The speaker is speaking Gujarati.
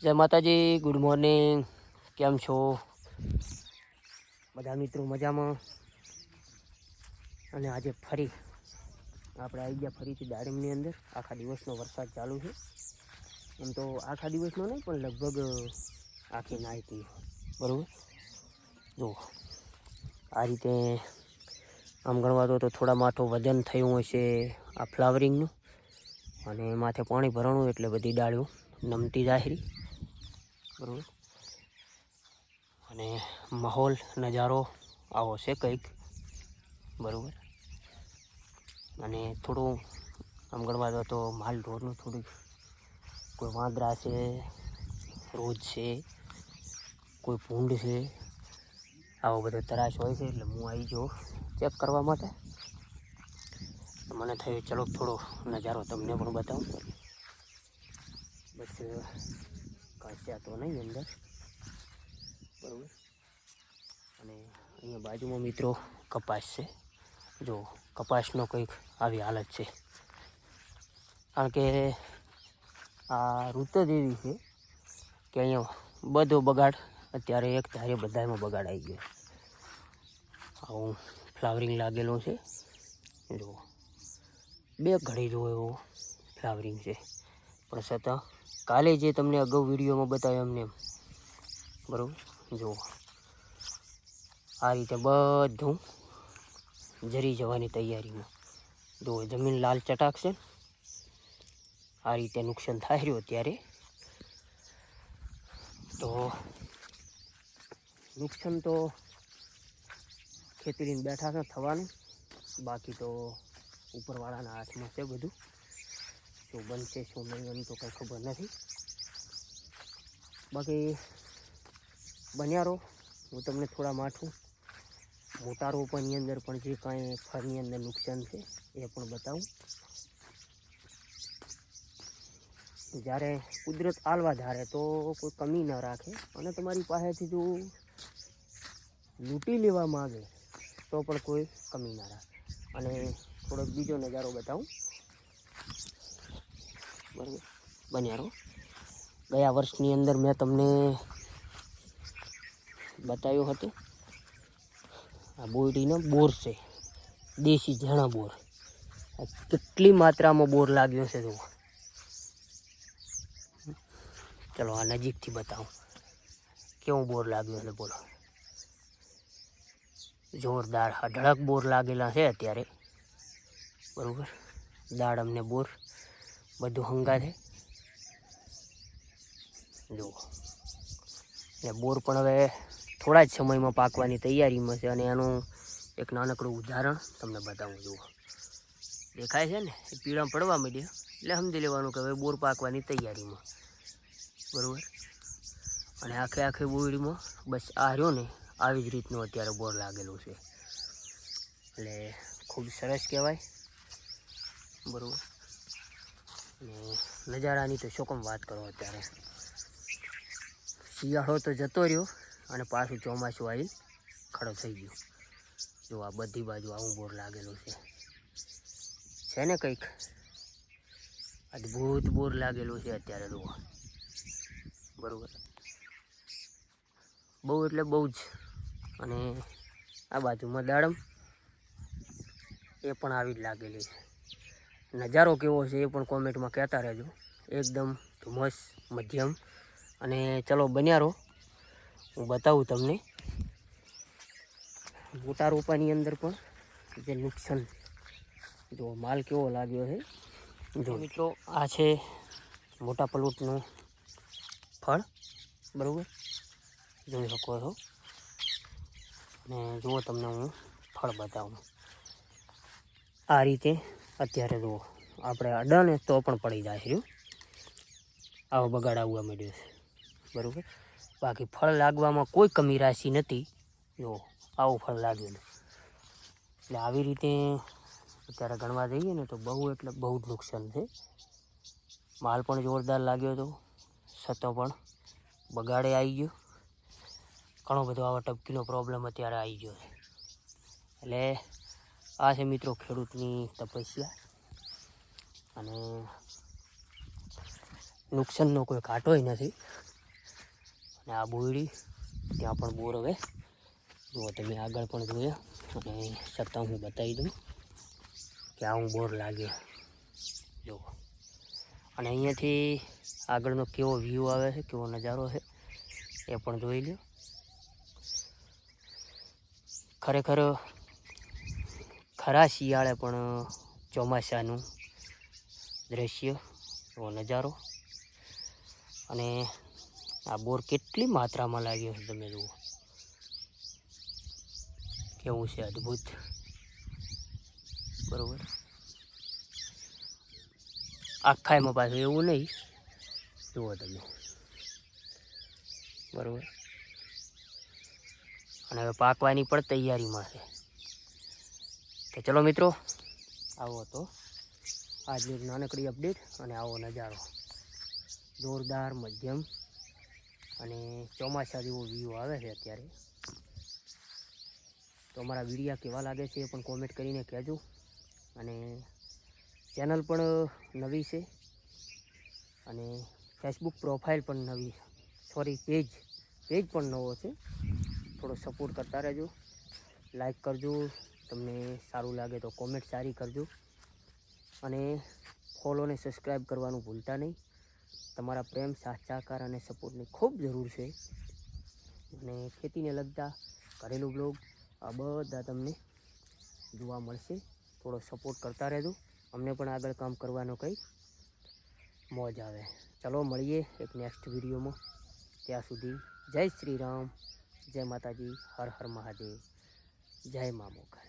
જય માતાજી ગુડ મોર્નિંગ કેમ છો? બધા મિત્રો મજામાં? અને આજે ફરી, આપણે આવી ગયા ફરીથી દાડમની અંદર. આખા દિવસનો વરસાદ ચાલુ છે. એમ તો આખા દિવસનો નહીં, પણ લગભગ આખી નાહીતી બરાબર? જો, આ રીતે આમ ગણવા તો થોડા માથું વજન થયું હશે આ ફ્લાવરિંગનું અને માથે પાણી ભરણું એટલે બધી ડાળીઓ નમતી જાહેરી. બરાબર. અને માહોલ, નજારો, આવો છે કંઈક. બરાબર. અને થોડું, આમ ગણવા દો તો માલ ઢોરનું થોડુંક કોઈ વાંદરા છે, રોજ છે, કોઈ ભૂંડ છે, આવો બધો તરાશ હોય છે, એટલે હું આવી જો ચેક કરવા માટે. મને થયું, ચલો થોડો નજારો તમને પણ બતાવું. બસ કાંસ્યા તો નહીં અંદર. બરાબર? અને અહીંયા બાજુમાં મિત્રો કપાસ છે. જો, કપાસનો કંઈક આવી હાલત છે. કારણ કે આ ઋત એવી છે કે અહીંયા બધો બગાડ અત્યારે એક ધારે બધામાં બગાડ આવી ગયો. આવું ફ્લાવરિંગ લાગેલું છે. જો, બે ઘડી જો એવો ફ્લાવરિંગ છે. પણ છતાં કાલે જે તમને અગાઉ વિડીયોમાં બતાવ્યો એમને એમ. બરાબર? જુઓ. આ રીતે બધું જરી જવાની તૈયારીમાં. જુઓ, જમીન લાલ ચટાકશે આ રીતે નુકસાન થાય રહ્યું અત્યારે. તો નુકસાન તો ખેતરીને બેઠા છે, થવાનું. બાકી તો ઉપરવાળાના હાથમાં છે બધું. શું બનશે, શું નહીં, એમ તો કંઈ ખબર નથી. બાકી બન્યા રહો. હું તમને થોડા માઠું મોટા રોપણની અંદર પણ જે કાંઈ ફળની અંદર નુકસાન છે, એ પણ બતાવું. જ્યારે કુદરત આલવા ધારે તો કોઈ કમી ન રાખે. અને તમારી પાસેથી જો લૂંટી લેવા માગે, તો પણ કોઈ કમી ના રાખે. અને થોડોક બીજો નજારો બતાવું. બરાબર? બન્યા ગયા વર્ષની અંદર મેં તમને બતાવ્યું હતું. આ બોરડીનો બોર છે. દેશી ઝાણા બોર. કેટલી માત્રામાં બોર લાગ્યો છે તું ચલો, આ નજીકથી બતાવું. કેવું બોર લાગ્યું છે બોલો. જોરદાર અઢળક બોર લાગેલા છે અત્યારે. બરાબર? દાડમને બોર. બધું હંગા છે જુઓ. એટલે બોર પણ હવે થોડા જ સમયમાં પાકવાની તૈયારીમાં છે અને એનું એક નાનકડું ઉદાહરણ તમને બતાવું, જુઓ. દેખાય છે ને? એ પીળા પડવા માંડ્યા. એટલે સમજી લેવાનું કે હવે બોર પાકવાની તૈયારીમાં. બરાબર? અને આખે આખે બોરીમાં બસ આ રહ્યો ને, આવી જ રીતનું અત્યારે બોર લાગેલું છે. એટલે ખૂબ સરસ કહેવાય. બરાબર? નજારાની તો શું વાત કરો અત્યારે. શિયાળો તો જતો રહ્યો અને પાછું ચોમાસું આવી ખડો થઈ ગયો. જો આ બધી બાજુ આવું બોર લાગેલું છે. છે ને કંઈક? અદ્ભુત બોર લાગેલું છે અત્યારે જુઓ. બરાબર. બહુ એટલે બહુ જ. અને આ બાજુમાં દાડમ એ પણ આવી જ લાગેલી છે. નજારો કેવો છે એ પણ કોમેન્ટમાં કહેતા રહેજો. એકદમ ધુમ્મસ મધ્યમ. અને ચલો બન્યા રહો હું બતાવું તમને. મોટા રોપાની અંદર પણ જે નુકસાન જો માલ કેવો લાગ્યો છે. જો મિત્રો, આ છે મોટા પલોટનું ફળ. બરાબર? જોઈ શકો છો. અને જુઓ તમને હું ફળ બતાવું. આ રીતે અત્યારે જુઓ આપણે અડાને તો પણ પડી જાય છે આવો બગાડ આવવા માંડ્યો છે. બરાબર? બાકી ફળ લાગવામાં કોઈ કમી રાશી નથી. જો, આવું ફળ લાગ્યું એટલે આવી રીતે અત્યારે ગણવા જઈએ ને તો બહુ એટલે બહુ જ નુકસાન છે. માલ પણ જોરદાર લાગ્યો હતો. છતાં પણ બગાડે આવી ગયો. ઘણો બધો આવા ટપકીનો પ્રોબ્લેમ અત્યારે આવી ગયો છે. એટલે આ છે મિત્રો ખેડૂતની તપસ્યા. અને નુકસાનનો કોઈ કાંટોય નથી. અને આ બોયડી, ત્યાં પણ બોર હવે. જુઓ તમે આગળ પણ જોયા. અને છતાં હું બતાવી દઉં કે આવું બોર લાગે. જુઓ. અને અહીંયાથી આગળનો કેવો વ્યૂ આવે છે, કેવો નજારો છે, એ પણ જોઈ લો ખરેખર ખરા શિયાળે પણ ચોમાસાનું દ્રશ્ય એવો નજારો. અને આ બોર કેટલી માત્રામાં લાગ્યો છે તમે જુઓ. કેવું છે અદ્ભુત. બરાબર. આખા એમાં પાછું એવું નહીં. જુઓ તમે. બરોબર. અને હવે પાકવાની પણ તૈયારીમાં છે. તો ચલો મિત્રો, આવો તો આજની એક નાનકડી અપડેટ અને આવો નજારો. જોરદાર મધ્યમ અને ચોમાસા જેવો વ્યૂ આવે છે અત્યારે. તો અમારા વિડીયા કેવા લાગે છે એ પણ કોમેન્ટ કરીને કહેજો. અને ચેનલ પણ નવી છે. અને ફેસબુક પ્રોફાઇલ પણ નવી સોરી પેજ પેજ પણ નવો છે. થોડો સપોર્ટ કરતા રહેજો. લાઈક કરજો. તમને સારું લાગે તો કોમેન્ટ સારી કરજો. અને ફોલો અને સબસ્ક્રાઈબ કરવાનું ભૂલતા નહીં. તમારા પ્રેમ સાથ સહકાર અને સપોર્ટની ખૂબ જરૂર છે. અને ખેતીને લગતા ઘરેલું બ્લોગ આ બધા તમને જોવા મળશે. થોડો સપોર્ટ કરતા રહેજો. અમને પણ આગળ કામ કરવાનો કંઈ મોજ આવે. ચલો, મળીએ એક નેક્સ્ટ વિડીયોમાં ત્યાં સુધી જય શ્રી રામ. જય માતાજી. હર હર મહાદેવ. જય મા મોગલ.